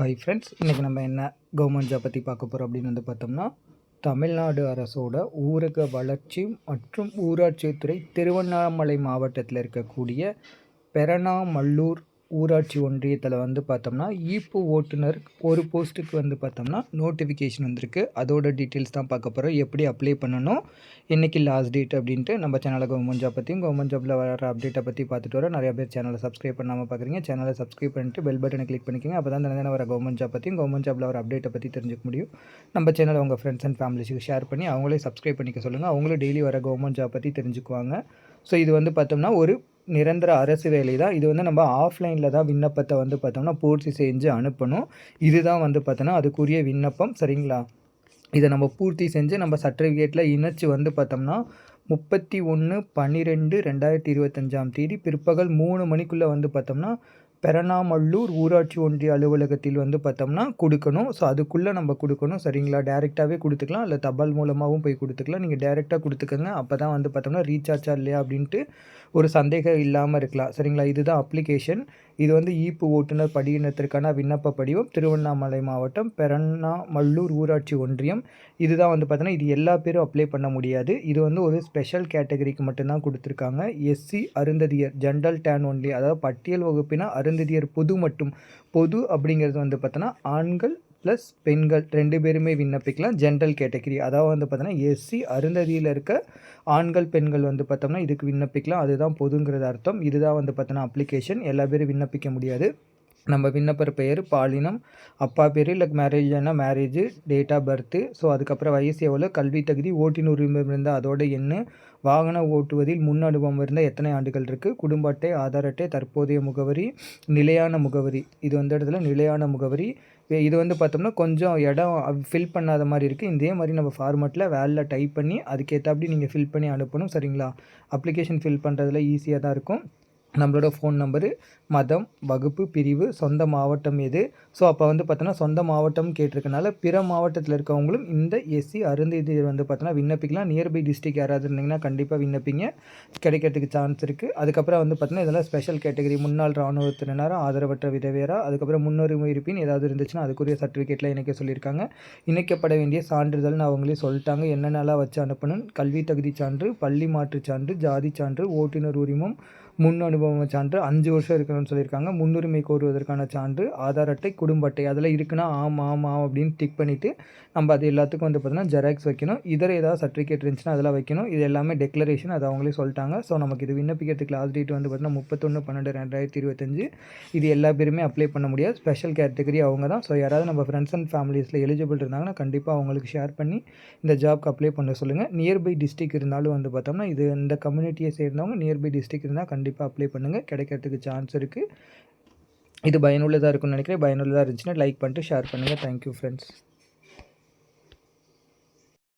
Hi friends இன்றைக்கி நம்ம என்ன கவர்மெண்ட் ஜாப் பற்றி பார்க்க போகிறோம் அப்படின்னு வந்து பார்த்தோம்னா தமிழ்நாடு அரசோட ஊரக வளர்ச்சி மற்றும் ஊராட்சித்துறை திருவண்ணாமலை மாவட்டத்தில் இருக்கக்கூடிய பெரணாமல்லூர் ஊராட்சி ஒன்றியத்தில் வந்து பார்த்தோம்னா ஈப்பு ஓட்டுநர் ஒரு போஸ்ட்டுக்கு வந்து பார்த்தோம்னா நோட்டிஃபிகேஷன் வந்திருக்கு. அதோட டீட்டெயில்ஸ் தான் பார்க்க போகிறோம் எப்படி அப்ளை பண்ணணும் இன்றைக்கி லாஸ்ட் டேட் அப்படின்ட்டு நம்ம சேனலில் கவர்மெண்ட் ஜாப் பற்றியும் கவர்மெண்ட் ஜாப்பில் வர அப்டேட்டை பற்றி பார்த்துட்டு வரோம். நிறைய பேர் சேனலை சப்ஸ்கிரைப் பண்ணாமல் பார்க்குறீங்க. சேனலை சப்ஸ்கிரைப் பண்ணிட்டு பெல் பட்டனை கிளிக் பண்ணிக்கோங்க. அப்போ தான் தினம் வர கவர்மெண்ட் ஜாப் பற்றியும் கவர்மெண்ட் ஜாப்பில் வர அப்டேட்டை பற்றி தெரிஞ்சுக்க முடியும். நம்ம சேனலை உங்கள் ஃப்ரெண்ட்ஸ் அண்ட் ஃபேமிலிஸுக்கு ஷேர் பண்ணி அவங்களே சப்ஸ்கிரைப் பண்ணிக்க சொல்லுங்கள் அவங்களும் டெய்லி வர கவர்மெண்ட் ஜாப் பற்றி தெரிஞ்சுக்குவாங்க. ஸோ இது வந்து பார்த்தோம்னா ஒரு நிரந்தர அரசு வேலை தான். இது வந்து நம்ம ஆஃப்லைனில் தான் விண்ணப்பத்தை வந்து பார்த்தோம்னா பூர்த்தி செஞ்சு அனுப்பணும். இதுதான் வந்து பார்த்தோன்னா அதுக்குரிய விண்ணப்பம். சரிங்களா? இதை நம்ம பூர்த்தி செஞ்சு நம்ம சர்டிஃபிகேட்டில் இணைச்சி வந்து பார்த்தோம்னா முப்பத்தி ஒன்று பன்னிரெண்டு ரெண்டாயிரத்தி இருபத்தஞ்சாம் தேதி பிற்பகல் மூணு மணிக்குள்ளே வந்து பார்த்தோம்னா பெரணாமல்லூர் ஊராட்சி ஒன்றிய அலுவலகத்தில் வந்து பார்த்தோம்னா கொடுக்கணும். ஸோ அதுக்குள்ளே நம்ம கொடுக்கணும். சரிங்களா? டேரெக்டாகவே கொடுத்துக்கலாம். இல்லை தபால் மூலமாகவும் போய் கொடுத்துக்கலாம். நீங்கள் டேரெக்டாக கொடுத்துக்கோங்க. அப்போ தான் வந்து பார்த்தோம்னா ரீசார்ஜா இல்லையா அப்படின்ட்டு ஒரு சந்தேகம் இல்லாமல் இருக்கலாம். சரிங்களா? இதுதான் அப்ளிகேஷன் இது வந்து ஈப்பு ஓட்டுநர் படியினத்திற்கான விண்ணப்ப படிவம். திருவண்ணாமலை மாவட்டம் பெரணாமல்லூர் ஊராட்சி ஒன்றியம். இதுதான் வந்து பார்த்தோன்னா இது எல்லா பேரும் அப்ளை பண்ண முடியாது. இது வந்து ஒரு ஸ்பெஷல் கேட்டகரிக்கு மட்டும்தான் கொடுத்துருக்காங்க. SC Arunthathiyar general then only அதாவது பட்டியல் வகுப்பினா அருந்ததியர் பொது மட்டும். பொது அப்படிங்கிறது வந்து பார்த்தோன்னா ஆண்கள் ப்ளஸ் பெண்கள் ரெண்டு பேருமே விண்ணப்பிக்கலாம் ஜென்ரல் கேட்டகிரி அதாவது வந்து பார்த்தோன்னா எஸ்சி அருந்ததியில் இருக்க ஆண்கள் பெண்கள் வந்து பார்த்தோம்னா இதுக்கு விண்ணப்பிக்கலாம். அதுதான் பொதுங்கிறது அர்த்தம். இதுதான் வந்து பார்த்தோன்னா அப்ளிகேஷன் எல்லா பேரும் விண்ணப்பிக்க முடியாது. நம்ம விண்ணப்பர் பெயர் பாலினம் அப்பா பேர் இல்லை மேரேஜ்னா marriage date of birth so அதுக்கப்புறம் வயசு எவ்வளோ கல்வி தகுதி ஓட்டின் உரிமை இருந்தால் அதோட எண்ணு வாகனம் ஓட்டுவதில் முன் அனுபவம் இருந்தால் எத்தனை ஆண்டுகள் இருக்குது குடும்ப அட்டை ஆதார் அட்டை தற்போதைய முகவரி நிலையான முகவரி இது வந்து இடத்துல நிலையான முகவரி இது வந்து பார்த்தோம்னா கொஞ்சம் இடம் ஃபில் பண்ணாத மாதிரி இருக்குது இதே மாதிரி நம்ம ஃபார்மெட்டில் வேலில் டைப் பண்ணி அதுக்கேற்றாப்படி நீங்கள் ஃபில் பண்ணி அனுப்பணும் சரிங்களா? அப்ளிகேஷன் ஃபில் பண்ணுறதுல ஈஸியாக தான் இருக்கும். நம்மளோட ஃபோன் நம்பரு மதம் வகுப்பு பிரிவு சொந்த மாவட்டம் எது? ஸோ அப்போ வந்து பார்த்தோன்னா சொந்த மாவட்டம் கேட்டிருக்கனால பிற மாவட்டத்தில் இருக்கவங்களும் இந்த எஸ்சி அருந்ததியர் வந்து பார்த்தோன்னா விண்ணப்பிக்கலாம். நியர்பை டிஸ்ட்ரிக் யாராவது இருந்தீங்கன்னா கண்டிப்பாக விண்ணப்பிங்க. கிடைக்கிறதுக்கு சான்ஸ் இருக்குது அதுக்கப்புறம் வந்து பார்த்தோன்னா இதெல்லாம் ஸ்பெஷல் கேட்டகரி முன்னாள் இராணுவத்தினர் ஆதரவற்ற விதவியரா? அதுக்கப்புறம் முன்னுரிமை இருப்பின் ஏதாவது இருந்துச்சுன்னா அதுக்குரிய சர்டிஃபிகேட்டில் இணைக்க சொல்லியிருக்காங்க. இணைக்கப்பட வேண்டிய சான்றிதழ்னு அவங்களே சொல்லிட்டாங்க. என்னென்னலாம் வச்சு அனுப்பணும் கல்வி தகுதி சான்று பள்ளி மாற்று சான்று ஜாதி சான்று ஓட்டுநர் உரிமம் முன் அனுபவம் சான்று அஞ்சு வருஷம் இருக்கணும்னு சொல்லியிருக்காங்க. முன்னுரிமை கோருவதற்கான சான்று ஆதார் அட்டை குடும்ப அட்டை அதில் இருக்குன்னா ஆமாம் ஆமாம் அப்படின்னு டிக் பண்ணிவிட்டு நம்ம அது எல்லாத்துக்கும் வந்து பார்த்தீங்கன்னா ஜெராக்ஸ் வைக்கணும். இதர ஏதாவது சர்டிஃபிகேட் இருந்துச்சுன்னா அதெல்லாம் வைக்கணும். இது எல்லாமே டெக்ளரேஷன் அது அவங்களே சொல்லிட்டாங்க. ஸோ நமக்கு இது விண்ணப்பிக்கிறதுக்கு லாஸ்ட் டேட் வந்து பார்த்தீங்கன்னா முப்பத்தொன்று பன்னெண்டு ரெண்டாயிரத்தி இருபத்தஞ்சு. இது எல்லா பேருமே அப்ளை பண்ண முடியாது. ஸ்பெஷல் கேட்டகரி அவங்க தான். ஸோ யாராவது நம்ம ஃப்ரெண்ட்ஸ் அண்ட் ஃபேமிலிஸில் எலிஜிபிள் இருந்தாங்கன்னா கண்டிப்பாக அவங்களுக்கு ஷேர் பண்ணி இந்த ஜாப்க்கு அப்ளை பண்ண சொல்லுங்கள் நியர்பை டிஸ்ட்ரிக் இருந்தாலும் வந்து பார்த்தோம்னா இது இந்த கம்யூனிட்டியை சேர்ந்தவங்க நியர்பை டிஸ்ட்ரிக் இருந்தால் கண்டிப்பாக கண்டிப்பாக அப்ளை பண்ணுங்கள் கிடைக்கிறதுக்கு சான்ஸ் இருக்குது இது பயனுள்ளதாக இருக்கும்னு நினைக்கிறேன். பயனுள்ளதாக இருந்துச்சுன்னா லைக் பண்ணிட்டு ஷேர் பண்ணுங்கள் தேங்க்யூ ஃப்ரெண்ட்ஸ்